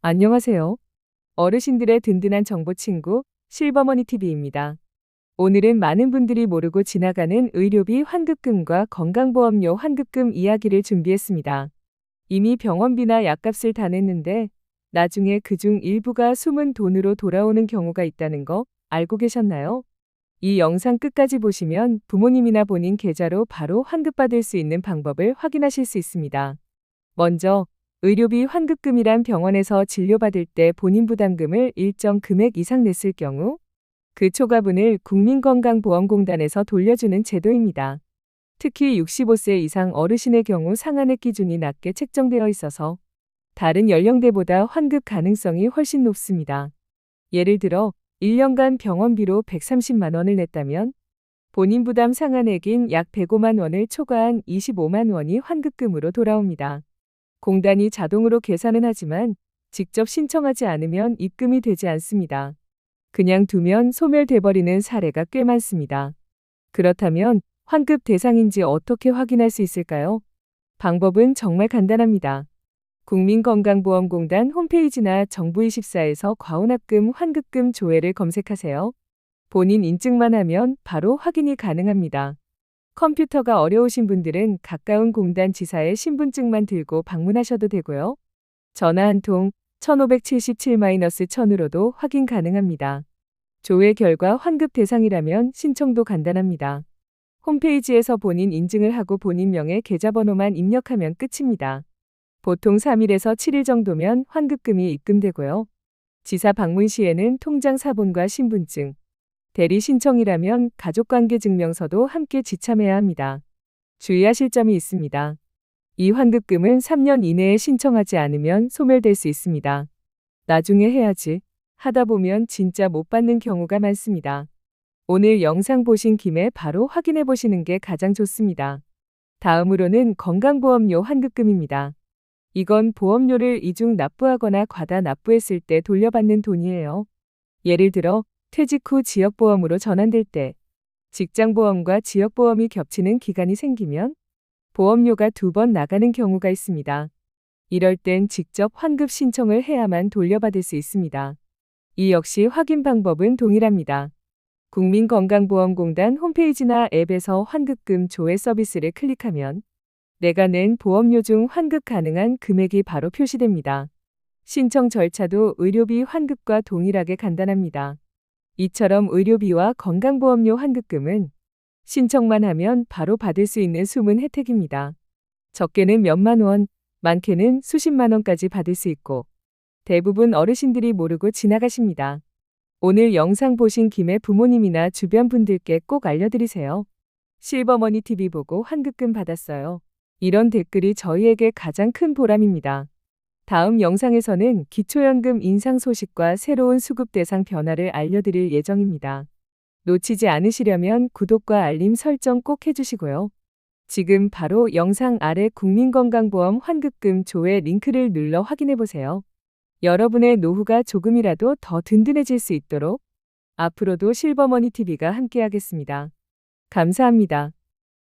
안녕하세요. 어르신들의 든든한 정보 친구 실버머니 TV입니다. 오늘은 많은 분들이 모르고 지나가는 의료비 환급금과 건강보험료 환급금 이야기를 준비했습니다. 이미 병원비나 약값을 다 냈는데 나중에 그중 일부가 숨은 돈으로 돌아오는 경우가 있다는 거 알고 계셨나요? 이 영상 끝까지 보시면 부모님이나 본인 계좌로 바로 환급받을 수 있는 방법을 확인하실 수 있습니다. 먼저 의료비 환급금이란 병원에서 진료받을 때 본인 부담금을 일정 금액 이상 냈을 경우 그 초과분을 국민건강보험공단에서 돌려주는 제도입니다. 특히 65세 이상 어르신의 경우 상한액 기준이 낮게 책정되어 있어서 다른 연령대보다 환급 가능성이 훨씬 높습니다. 예를 들어 1년간 병원비로 130만 원을 냈다면 본인 부담 상한액인 약 105만 원을 초과한 25만 원이 환급금으로 돌아옵니다. 공단이 자동으로 계산은 하지만 직접 신청하지 않으면 입금이 되지 않습니다. 그냥 두면 소멸돼버리는 사례가 꽤 많습니다. 그렇다면 환급 대상인지 어떻게 확인할 수 있을까요? 방법은 정말 간단합니다. 국민건강보험공단 홈페이지나 정부24에서 과운합금 환급금 조회를 검색하세요. 본인 인증만 하면 바로 확인이 가능합니다. 컴퓨터가 어려우신 분들은 가까운 공단 지사의 신분증만 들고 방문하셔도 되고요. 전화 한 통 1577-1000으로도 확인 가능합니다. 조회 결과 환급 대상이라면 신청도 간단합니다. 홈페이지에서 본인 인증을 하고 본인 명의 계좌번호만 입력하면 끝입니다. 보통 3일에서 7일 정도면 환급금이 입금되고요. 지사 방문 시에는 통장 사본과 신분증, 대리 신청이라면 가족관계 증명서도 함께 지참해야 합니다. 주의하실 점이 있습니다. 이 환급금은 3년 이내에 신청하지 않으면 소멸될 수 있습니다. 나중에 해야지 하다 보면 진짜 못 받는 경우가 많습니다. 오늘 영상 보신 김에 바로 확인해 보시는 게 가장 좋습니다. 다음으로는 건강보험료 환급금입니다. 이건 보험료를 이중 납부하거나 과다 납부했을 때 돌려받는 돈이에요. 예를 들어 퇴직 후 지역보험으로 전환될 때 직장보험과 지역보험이 겹치는 기간이 생기면 보험료가 두 번 나가는 경우가 있습니다. 이럴 땐 직접 환급 신청을 해야만 돌려받을 수 있습니다. 이 역시 확인 방법은 동일합니다. 국민건강보험공단 홈페이지나 앱에서 환급금 조회 서비스를 클릭하면 내가 낸 보험료 중 환급 가능한 금액이 바로 표시됩니다. 신청 절차도 의료비 환급과 동일하게 간단합니다. 이처럼 의료비와 건강보험료 환급금은 신청만 하면 바로 받을 수 있는 숨은 혜택입니다. 적게는 몇만 원, 많게는 수십만 원까지 받을 수 있고 대부분 어르신들이 모르고 지나가십니다. 오늘 영상 보신 김에 부모님이나 주변 분들께 꼭 알려드리세요. 실버머니 TV 보고 환급금 받았어요. 이런 댓글이 저희에게 가장 큰 보람입니다. 다음 영상에서는 기초연금 인상 소식과 새로운 수급 대상 변화를 알려드릴 예정입니다. 놓치지 않으시려면 구독과 알림 설정 꼭 해주시고요. 지금 바로 영상 아래 국민건강보험 환급금 조회 링크를 눌러 확인해보세요. 여러분의 노후가 조금이라도 더 든든해질 수 있도록 앞으로도 실버머니 TV가 함께하겠습니다. 감사합니다.